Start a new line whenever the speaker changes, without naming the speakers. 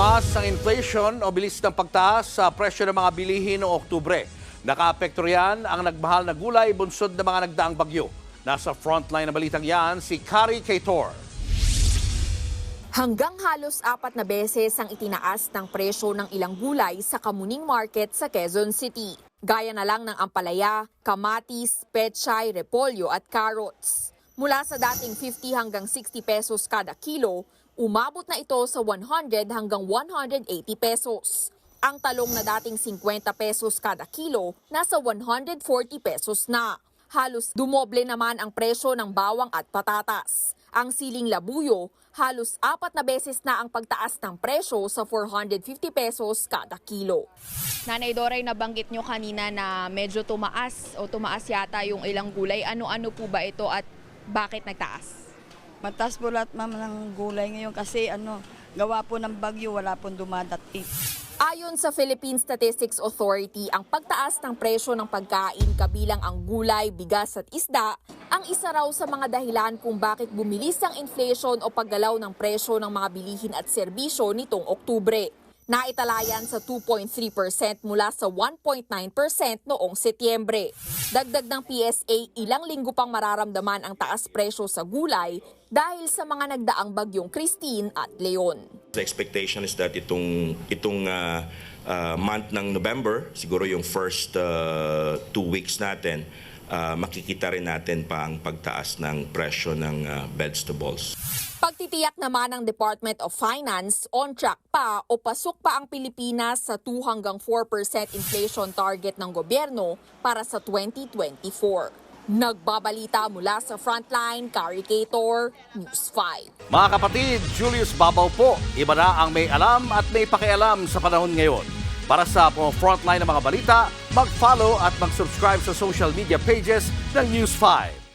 Tumaas ang inflation o bilis ng pagtaas sa presyo ng mga bilihin noong Oktubre. Nakaapekto riyan ang nagmahal na gulay bunsod ng mga nagdaang bagyo. Nasa frontline ng balitang yan si Kari Kator.
Hanggang halos apat na beses ang itinaas ng presyo ng ilang gulay sa Kamuning Market sa Quezon City. Gaya na lang ng ampalaya, kamatis, pechay, repolyo at carrots. Mula sa dating 50 hanggang 60 pesos kada kilo, umabot na ito sa 100 hanggang 180 pesos. Ang talong na dating 50 pesos kada kilo, nasa 140 pesos na. Halos dumoble naman ang presyo ng bawang at patatas. Ang siling labuyo, halos apat na beses na ang pagtaas ng presyo sa 450 pesos kada kilo.
Nanay Doray, nabanggit nyo kanina na medyo tumaas o tumaas yata yung ilang gulay. Ano-ano po ba ito at bakit nagtaas?
Mataas po lahat ma'am ng gulay ngayon kasi ano, gawa po ng bagyo, wala pong dumadating.
Ayon sa Philippine Statistics Authority, ang pagtaas ng presyo ng pagkain kabilang ang gulay, bigas at isda ang isa raw sa mga dahilan kung bakit bumilis ang inflation o paggalaw ng presyo ng mga bilihin at serbisyo nitong Oktubre. Naitalayan sa 2.3% mula sa 1.9% noong Setyembre. Dagdag ng PSA, ilang linggo pang mararamdaman ang taas presyo sa gulay dahil sa mga nagdaang bagyong Christine at Leon.
The expectation is that itong itong uh, uh, month ng November, siguro yung first uh, two weeks natin, uh, makikita rin natin pa ang pagtaas ng presyo ng uh, vegetables.
Pagtitiyak naman ng Department of Finance, on track pa o pasok pa ang Pilipinas sa 2 hanggang 4% inflation target ng gobyerno para sa 2024. Nagbabalita mula sa Frontline, Caricator, News 5.
Mga kapatid, Julius Babaw po. Iba na ang may alam at may pakialam sa panahon ngayon. Para sa frontline ng mga balita, mag-follow at mag-subscribe sa social media pages ng News 5.